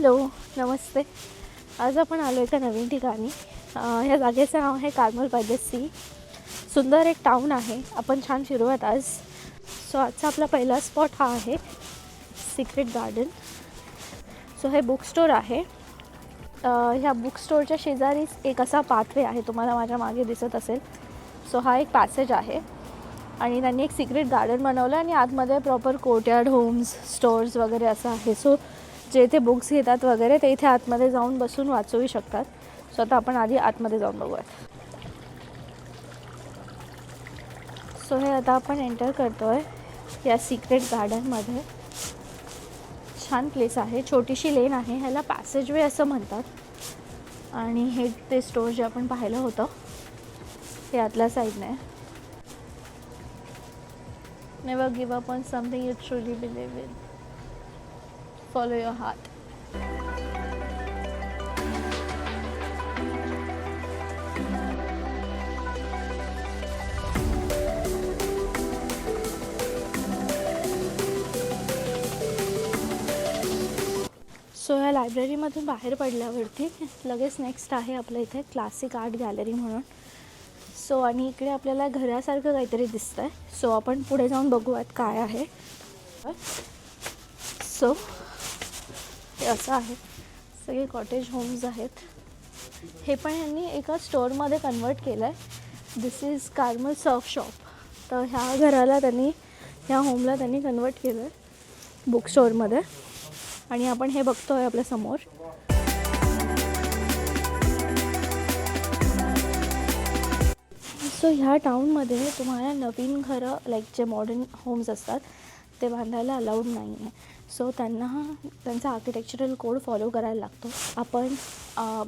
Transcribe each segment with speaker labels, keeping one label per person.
Speaker 1: Hello नमस्ते. आज आपण आलो एका नवीन ठिकाणी. ह्या जागेचं नाव आहे कार्मल बाय द सी सुंदर एक टाऊन आहे. आपण छान फिरूयात आज. सो आजचा आपला पहिला स्पॉट हा आहे सिक्रेट गार्डन सो हे बुक स्टोर आहे ह्या बुक स्टोअरच्या शेजारीच एक असा पाथवे आहे. तुम्हाला माझ्या मागे दिसत असेल. सो हा एक पॅसेज आहे. आणि त्यांनी एक सिक्रेट गार्डन बनवलं आणि आतमध्ये प्रॉपर कोर्टयार्ड होम्स स्टोअर्स वगैरे असं आहे. सो जे इथे बुक्स घेतात वगैरे ते इथे आतमध्ये जाऊन बसून वाचूही शकतात. सो आता आपण आधी आतमध्ये जाऊन बघूयात सो हे आता आपण एंटर करतो आहे या सिक्रेट गार्डनमध्ये छान प्लेस आहे. छोटीशी लेन आहे. ह्याला पॅसेज वे असं म्हणतात. आणि हे ते स्टोअर जे आपण पाहिलं होतं ते आतल्या साईडने आहे. Give up on something something truly truly in. Follow your heart. So या लायब्ररीमधून बाहेर पडल्यावरती लगेच नेक्स्ट आहे आपल्या इथे क्लासिक आर्ट गॅलरी म्हणून. सो आणि इकडे आपल्याला घरासारखं काहीतरी दिसतं आहे सो आपण पुढे जाऊन बघूयात काय आहे. सो हे असं आहे. सगळे कॉटेज होम्स आहेत. हे पण यांनी एका स्टोअरमध्ये कन्वर्ट केलं आहे this is Carmel surf shop तर ह्या घराला त्यांनी ह्या होमला त्यांनी कन्वर्ट केलं आहे बुक स्टोअरमध्ये आणि आपण हे बघतो आहे आपल्यासमोर. सो ह्या टाऊनमध्ये तुम्हाला नवीन घरं लाईक जे मॉडर्न होम्स असतात ते बांधायला अलाउड नाही आहे सो त्यांना त्यांचा आर्किटेक्चरल कोड फॉलो करायला लागतो. आपण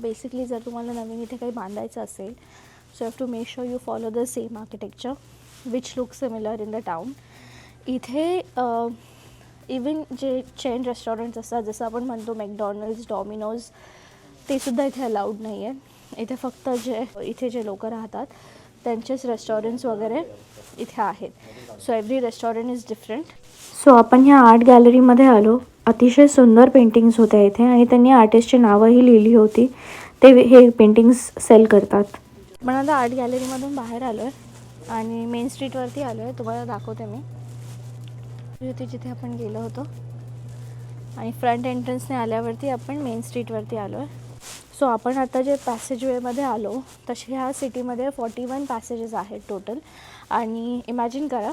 Speaker 1: बेसिकली जर तुम्हाला नवीन इथे काही बांधायचं असेल so have to make sure you follow the same architecture which look similar in the town इथे इवन जे चेन रेस्टॉरंट्स असतात जसं आपण म्हणतो मॅकडॉनल्ड्स डॉमिनोज ते सुद्धा इथे अलाउड नाही आहे इथे फक्त जे इथे जे लोक राहतात त्यांचेच रेस्टॉरंट्स वगैरे इथे आहेत. So every restaurant is different so आपण ह्या आर्ट गॅलरीमध्ये आलो. अतिशय सुंदर पेंटिंग्स होत्या इथे आणि त्यांनी आर्टिस्टची नावंही लिहिली होती. ते हे पेंटिंग्स सेल करतात. पण आता आर्ट गॅलरीमधून बाहेर आलो आहे आणि मेन स्ट्रीटवरती आलो आहे तुम्हाला दाखवते मी. होती जिथे आपण गेलो होतो. आणि फ्रंट एंट्रन्सने आल्यावरती आपण मेन स्ट्रीटवरती आलो आहे सो आपण आता जे पॅसेजवेमध्ये आलो तसे ह्या सिटीमध्ये फॉर्टी वन पॅसेजेस आहेत टोटल आणि इमॅजिन करा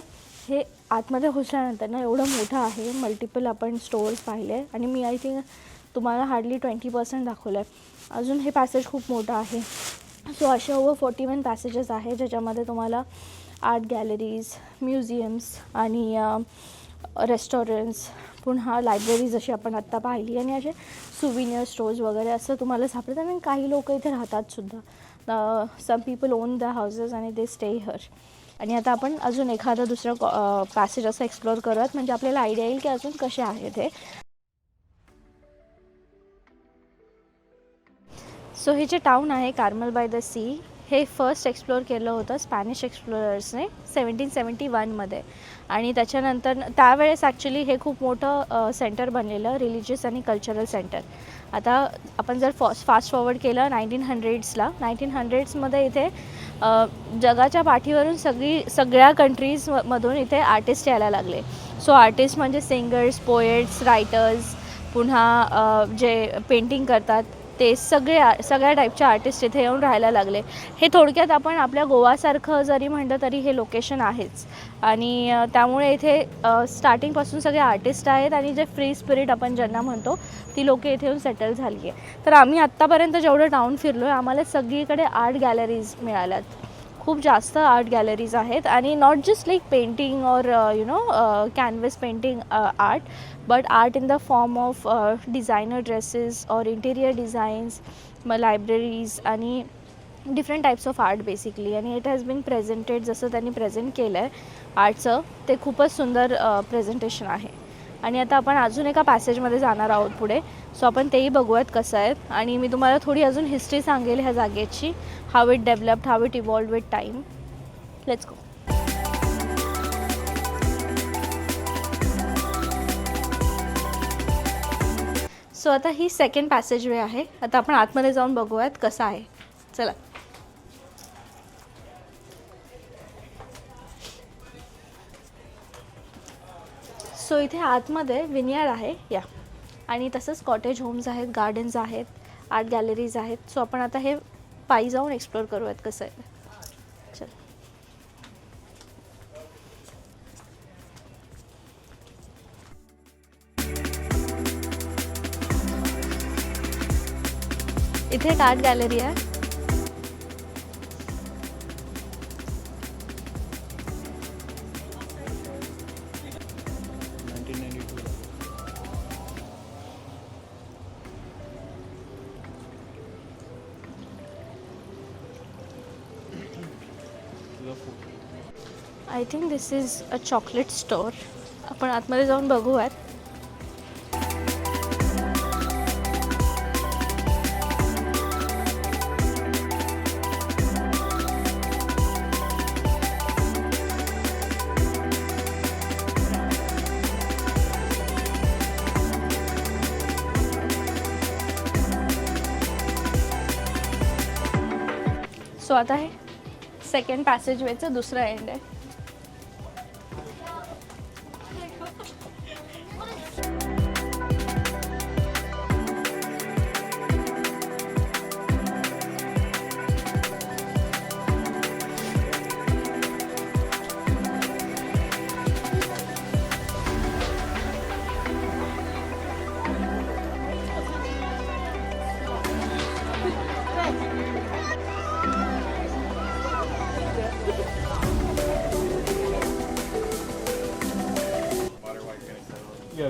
Speaker 1: हे आतमध्ये घुसल्यानंतर ना एवढं मोठं आहे मल्टिपल आपण स्टोअर्स पाहिले आणि मी आय थिंक तुम्हाला हार्डली ट्वेंटी पर्सेंट दाखवलं आहे अजून हे पॅसेज खूप मोठं आहे. सो असे ओव्हर फोर्टी वन पॅसेजेस आहे ज्याच्यामध्ये तुम्हाला आर्ट गॅलरीज म्युझियम्स आणि रेस्टॉरंट्स पुन्हा लायब्ररी जशी आपण आत्ता पाहिली. आणि असे सुविनियर स्टोर्स वगैरे असं तुम्हाला सापडतात. आणि काही लोक इथे राहतात सुद्धा. Some people own the houses आणि दे स्टे हर आणि आता आपण अजून एखादं दुसरं पॅसेज असं एक्सप्लोअर करूयात म्हणजे आपल्याला आयडिया येईल की अजून कसे आहेत हे. सो हे जे टाऊन आहे कार्मल बाय द सी हे फर्स्ट एक्सप्लोअर केलं होतं स्पॅनिश एक्सप्लोरर्सने सेवन्टीन सेवन्टी वनमध्ये आणि त्याच्यानंतर त्यावेळेस ॲक्च्युली हे खूप मोठं सेंटर बनलेलं रिलिजियस आणि कल्चरल सेंटर आता आपण जर फॉ फास्ट फॉरवर्ड केलं नाईन्टीन हंड्रेड्सला नाईन्टीन हंड्रेड्समध्ये इथे जगाच्या पाठीवरून सगळी सगळ्या कंट्रीजमधून इथे आर्टिस्ट यायला लागले. सो आर्टिस्ट म्हणजे सिंगर्स पोएट्स रायटर्स पुन्हा जे पेंटिंग करतात ते सगळे सगळ्या टाईपचे आर्टिस्ट इथे येऊन राहायला लागले. हे थोडक्यात आपण आपल्या गोवासारखं जरी म्हणलं तरी हे लोकेशन आहेच. आणि त्यामुळे इथे स्टार्टिंगपासून सगळे आर्टिस्ट आहेत आणि जे फ्री स्पिरिट आपण ज्यांना म्हणतो ती लोक इथे येऊन सेटल झाली आहे तर आम्ही आत्तापर्यंत जेवढं टाऊन फिरलो आहे आम्हाला सगळीकडे आर्ट गॅलरीज मिळाल्यात. खूप जास्त आर्ट गॅलरीज आहेत. आणि नॉट जस्ट लाईक पेंटिंग और you know canvas painting art but art in the form of designer dresses और इंटिरियर डिझाईन्स मग लायब्ररीज आणि different types of art basically आणि इट हॅज बीन प्रेझेंटेड जसं त्यांनी present केलं आहे आर्टचं ते खूपच सुंदर प्रेझेंटेशन आहे. आणि आता आपण अजून एका पॅसेजमध्ये जाणार आहोत पुढे. सो आपण तेही बघूयात कसं आहे. आणि मी तुम्हाला थोडी अजून हिस्ट्री सांगेल ह्या जागेची. How it developed how it evolved with time let's go so आता ही सेकंड पॅसेज वे आहे. आता आपण आतमध्ये जाऊन बघूयात कसं आहे. चला. सो इथे आतमध्ये विनियार आहे. या. आणि तसंच कॉटेज होम्स आहेत गार्डन्स आहेत आर्ट गॅलरीज आहेत. सो आपण आता हे पायी जाऊन एक्सप्लोअर करूयात कसं आहे. इथे एक आर्ट गॅलरी आहे. I think this is a chocolate store आपण आतमध्ये जाऊन बघूयात. सो आता हे सेकंड पॅसेज वेचं दुसरं एंड आहे.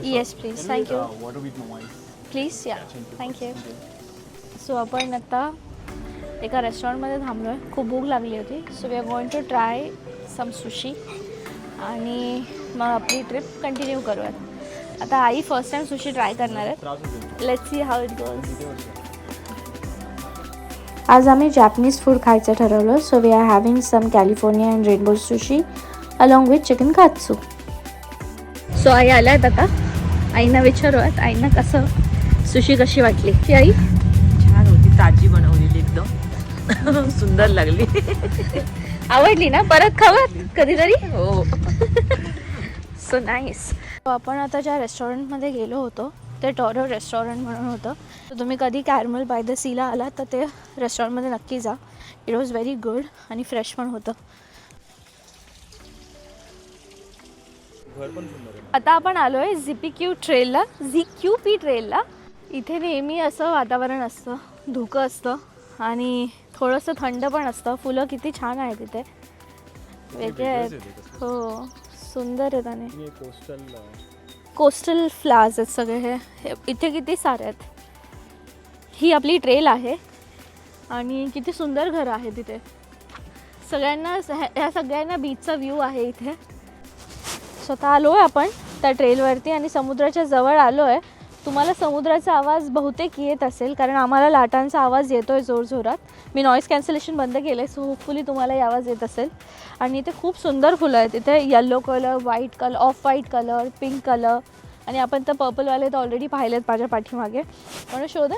Speaker 1: Yes, please. Thank you.
Speaker 2: water with no ice.
Speaker 1: Please या थँक्यू सो आपण आता एका रेस्टॉरंटमध्ये थांबलो आहे खूप भूक लागली होती. So we are going to try some sushi आणि मग आपली ट्रिप कंटिन्यू करूयात. आता आई फर्स्ट टाइम सुशी ट्राय करणार आहेत
Speaker 2: त्रास होतो
Speaker 1: let see how it goes आज आम्ही जॅपनीज फूड खायचं ठरवलं. So we are having some California and rainbow sushi along with chicken katsu so आई आल्या आहेत आता. आईना विचारूयात आईना कसं सुशी कशी वाटली? की आई?
Speaker 3: छान होती ताजी बनवलेली एकदम. सुंदर लागली.
Speaker 1: आवडली ना? परत खावत कधीतरी?
Speaker 3: हो.
Speaker 1: सो नाईस आपण आता ज्या रेस्टॉरंटमध्ये गेलो होतो ते टॉरो रेस्टॉरंट म्हणून होतं. तर तुम्ही कधी कॅरमल बाय द सीला आलात तर ते रेस्टॉरंटमध्ये नक्की जा. इट वॉज व्हेरी गुड आणि फ्रेश पण होतं.
Speaker 2: घर पण सुंदर आहे.
Speaker 1: आता आपण आलो आहे झी पी क्यू ट्रेलला झी क्यू पी ट्रेलला इथे नेहमी असं वातावरण असतं धुकं असतं आणि थोडंसं थंड पण असतं. फुलं किती छान आहेत इथे. वेगळे आहेत. हो सुंदर आहेत आणि.
Speaker 2: आणि कोस्टल
Speaker 1: कोस्टल फ्लावर्स आहेत सगळे हे. हे इथे किती सारे आहेत. ही आपली ट्रेल आहे आणि किती सुंदर घरं आहे तिथे. सगळ्यांना ह्या सगळ्यांना बीचचा व्ह्यू आहे इथे. स्वतः आलो आहे आपण त्या ट्रेलवरती आणि समुद्राच्या जवळ आलो आहे तुम्हाला समुद्राचा आवाज बहुतेक येत असेल कारण आम्हाला लाटांचा आवाज येतो आहे जोरजोरात मी नॉईस कॅन्सलेशन बंद केलं आहे सो होपफुली तुम्हाला आवाज येत असेल. आणि इथे खूप सुंदर फुलं आहेत. इथे yellow colour white colour off white colour pink colour आणि आपण तर पर्पलवाले तर ऑलरेडी पाहिलेत माझ्या पाठीमागे. म्हणून शोध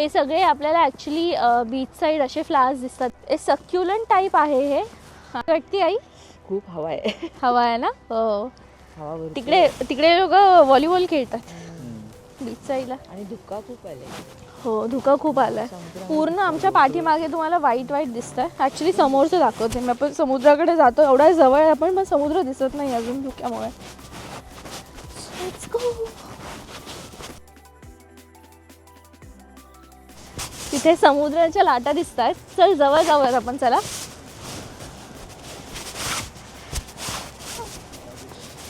Speaker 1: हे सगळे आपल्याला ॲक्च्युली बीच साईड असे फ्लावर्स दिसतात. हे सक्युलंट टाईप आहे हे. वाटती आई?
Speaker 3: खूप हवा आहे.
Speaker 1: हवा आहे ना? हो. तिकडे तिकडे लोक व्हॉलीबॉल खेळतात. बीच साईडला
Speaker 3: आणि धुका खूप आले
Speaker 1: हो धुकं खूप आलं आहे पूर्ण आमच्या पाठीमागे तुम्हाला वाईट वाईट दिसतंय. ॲक्च्युली समोरचं दाखवते मी आपण समुद्राकडे जातो एवढा जवळ आहे आपण पण समुद्र दिसत नाही अजून धुक्यामुळे. तिथे समुद्राच्या लाटा दिसत आहेत चल जवळ जाऊयात आपण चला.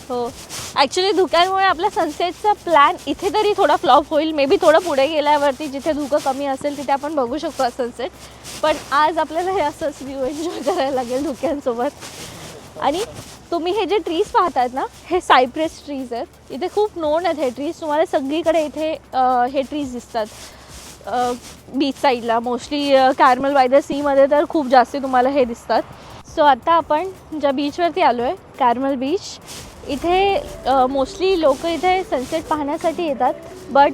Speaker 1: हो. ॲक्च्युली धुक्यांमुळे आपल्या सनसेटचा प्लॅन इथे तरी थोडा फ्लॉप होईल. मे बी थोडं पुढे गेल्यावरती जिथे धुकं कमी असेल तिथे आपण बघू शकतो सनसेट पण आज आपल्याला हे असंच व्ह्यू एन्जॉय करायला लागेल धुक्यांसोबत. आणि तुम्ही हे जे ट्रीज पाहतायत ना हे सायप्रेस ट्रीज आहेत. इथे खूप नोन आहेत हे ट्रीज तुम्हाला सगळीकडे इथे हे ट्रीज दिसतात. बीच साईडला मोस्टली कॅरमल बाय द सीमध्ये तर खूप जास्त तुम्हाला हे दिसतात. सो आता आपण ज्या बीचवरती आलो आहे कॅरमल बीच इथे मोस्टली लोक इथे सनसेट पाहण्यासाठी येतात. बट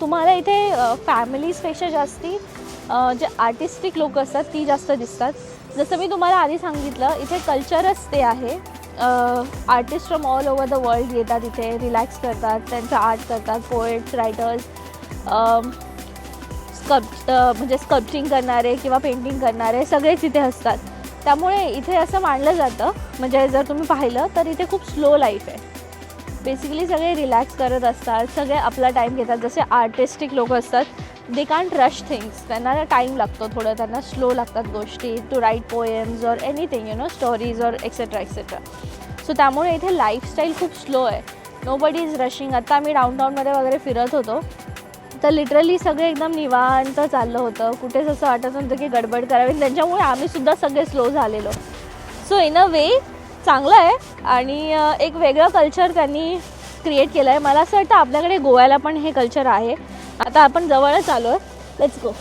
Speaker 1: तुम्हाला इथे फॅमिलीजपेक्षा जास्ती जे आर्टिस्टिक लोक असतात ती जास्त दिसतात. जसं मी तुम्हाला आधी सांगितलं इथे कल्चरच ते आहे. Artist from all over the world येतात इथे रिलॅक्स करतात त्यांचं आर्ट करतात पोएट्स रायटर्स स्कल्प म्हणजे स्कल्पचिंग करणारे किंवा पेंटिंग करणारे सगळेच इथे असतात. त्यामुळे इथे असं मानलं जातं म्हणजे जर तुम्ही पाहिलं तर इथे खूप स्लो लाईफ आहे. बेसिकली सगळे रिलॅक्स करत असतात सगळे आपला टाईम घेतात. जसे आर्टिस्टिक लोक असतात दे कांट रश थिंग्स त्यांना टाईम लागतो थोडं त्यांना स्लो लागतात गोष्टी to write poems or anything you know stories or etcetera etcetera so त्यामुळे इथे लाईफस्टाईल खूप स्लो आहे. नो बडी इज रशिंग आत्ता मी डाऊनटाऊनमध्ये वगैरे फिरत होतो. तर लिटरली सगळे एकदम निवांत चाललं होतं. कुठेच असं वाटत नव्हतं की गडबड करावी. त्यांच्यामुळे आम्ही सुद्धा सगळे स्लो झालेलो. सो इन अ वे चांगलं आहे. आणि एक वेगळं कल्चर त्यांनी क्रिएट केलं आहे मला असं वाटतं आपल्याकडे गोव्याला पण हे कल्चर आहे. आता आपण जवळच आलो आहे. लेट्स गो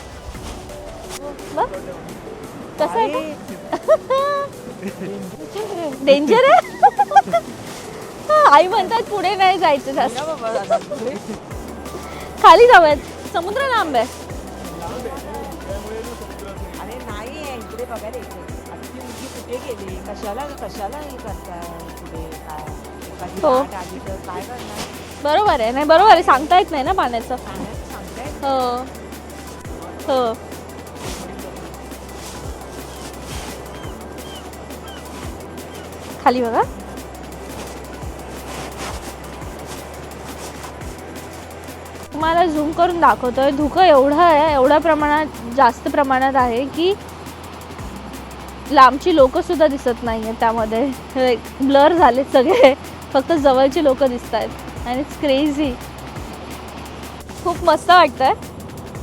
Speaker 1: बघ. कसं आहे डेंजर आहे? आई म्हणतात पुढे नाही जायचं जास्त. खाली जाऊयात. समुद्र लांब आहे.
Speaker 3: अरे नाही आहे इकडे बघायला इथे आता ती मुलगी कुठे गेली? कशाला कशाला हे करताय पुढे? काय? एखादी
Speaker 1: हो.
Speaker 3: लाट आली तर काय करणार?
Speaker 1: बरोबर आहे. नाही बरोबर आहे. सांगता येत नाही ना पाण्याचं?
Speaker 3: पाण्यात सांगताय
Speaker 1: हो. हो. खाली बघा. तुम्हाला झूम करून दाखवतो आहे धुकं एवढं आहे एवढ्या प्रमाणात जास्त प्रमाणात आहे की लांबची लोकंसुद्धा दिसत नाही आहेत त्यामध्ये ब्लर झालेत सगळे. फक्त जवळची लोक दिसत आहेत आणि इट्स क्रेझी खूप मस्त वाटतंय.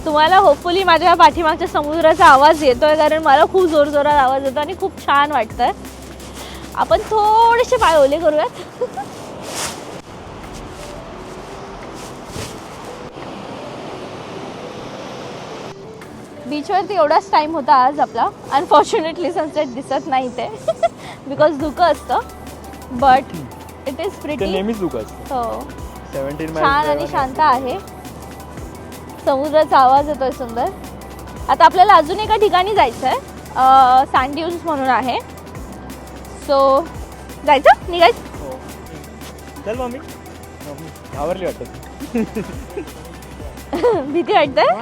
Speaker 1: तुम्हाला होपफुली माझ्या पाठीमागच्या समुद्राचा आवाज येतो आहे कारण मला खूप जोरजोरात आवाज येतो आणि खूप छान वाटतं आहे आपण थोडेसे पाय ओले करूयात. बीचवरती एवढाच टाईम होता आज आपला. अनफॉर्च्युनेटली सनसेट दिसत नाही ते बिकॉज धुकं असतं. बट इट इज प्रिटी
Speaker 2: नेहमीच दुःख असतं.
Speaker 1: हो. छान आणि शांत आहे. समुद्राचा आवाज येतोय सुंदर. आता आपल्याला अजून एका ठिकाणी जायचं आहे सँड्यून्स म्हणून आहे. सो जायचं? निघायचं?
Speaker 2: हो. चल मम्मी. घाबरली वाटत.
Speaker 1: भीती वाटतंय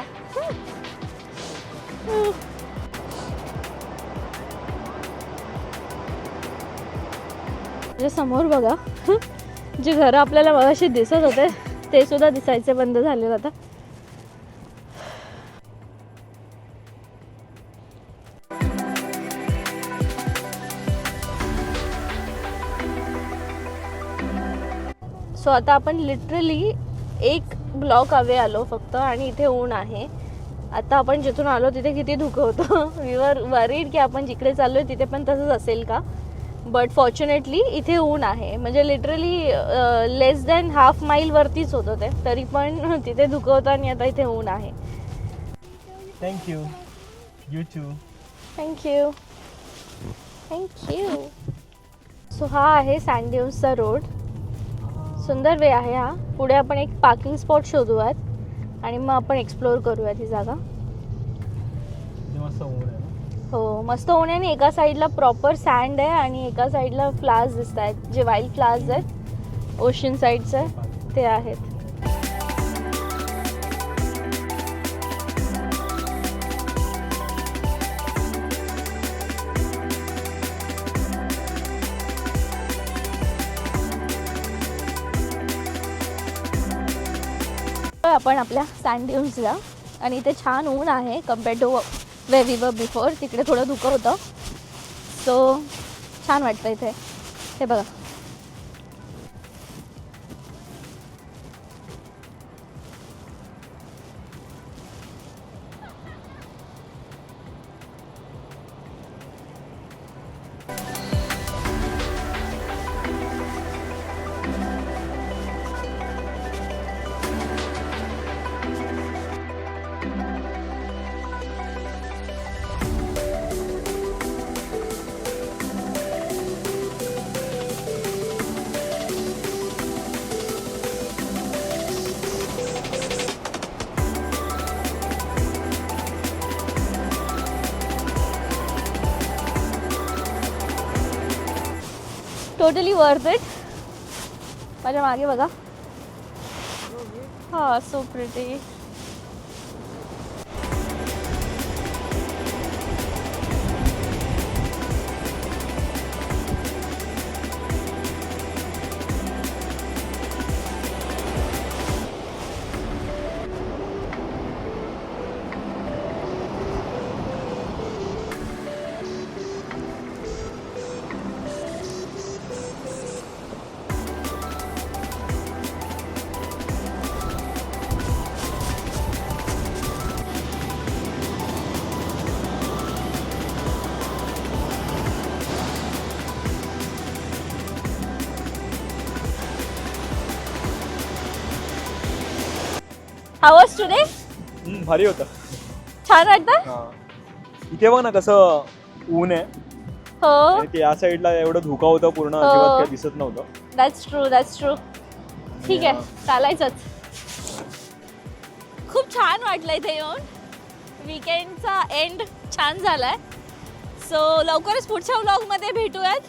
Speaker 1: माझ्यासमोर बघा जे घरं आपल्याला मगाशी दिसत होते ते सुद्धा दिसायचे बंद झाले आता. सो आता आपण लिटरली एक ब्लॉक अवे आलो फक्त आणि इथे ऊन आहे. आता आपण जिथून आलो तिथे किती धुकं होतं? वर वरीड की आपण जिकडे चाललोय तिथे पण तसंच असेल का? बट फॉर्च्युनेटली इथे ऊन आहे. म्हणजे लिटरली लेस दॅन हाफ माईलवरतीच होतं ते. तरी पण तिथे धुकं होतं आणि आता इथे ऊन आहे.
Speaker 2: Thank you you too
Speaker 1: thank you thank you so हा आहे सँड्यून्सचा रोड सुंदर वे आहे हा. पुढे आपण एक पार्किंग स्पॉट शोधूयात. आणि मग आपण एक्सप्लोअर करूयात ही जागा.
Speaker 2: मस्त ऊन आहे ना?
Speaker 1: हो मस्त होण्याने एका साईडला प्रॉपर सँड आहे आणि एका साईडला फ्लावर्स दिसत आहेत जे वाईल्ड फ्लावर्स आहेत ओशन साईडचे ते आहेत. आपण आपल्या सँड ड्यून्सला आणि इथे छान ऊन आहे compare to way we were before तिकडे थोडं धुकं होतं. सो छान वाटतं इथे. हे बघा. टोटली वर्थ इट माझ्या मागे बघा हा सो प्रिटी आवाज टुडे
Speaker 2: हम्म, भारी होतं.
Speaker 1: छान वाटतं
Speaker 2: हा. इथे बघ ना कसं ऊन आहे.
Speaker 1: हो.
Speaker 2: आणि ते या साईडला एवढं धुका होतं पूर्ण
Speaker 1: हो.
Speaker 2: अजिबात काही दिसत नव्हतं.
Speaker 1: दॅट्स ट्रू दॅट्स ट्रू ठीक आहे चालायचंच. खूप छान वाटलं इथे येऊन. विकेंडचा एंड छान झालाय. सो लवकरच पुढच्या व्लॉगमध्ये भेटूयात.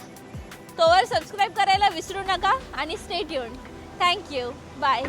Speaker 1: तोवर सबस्क्राईब करायला विसरू नका आणि स्टेट येऊन थँक्यू बाय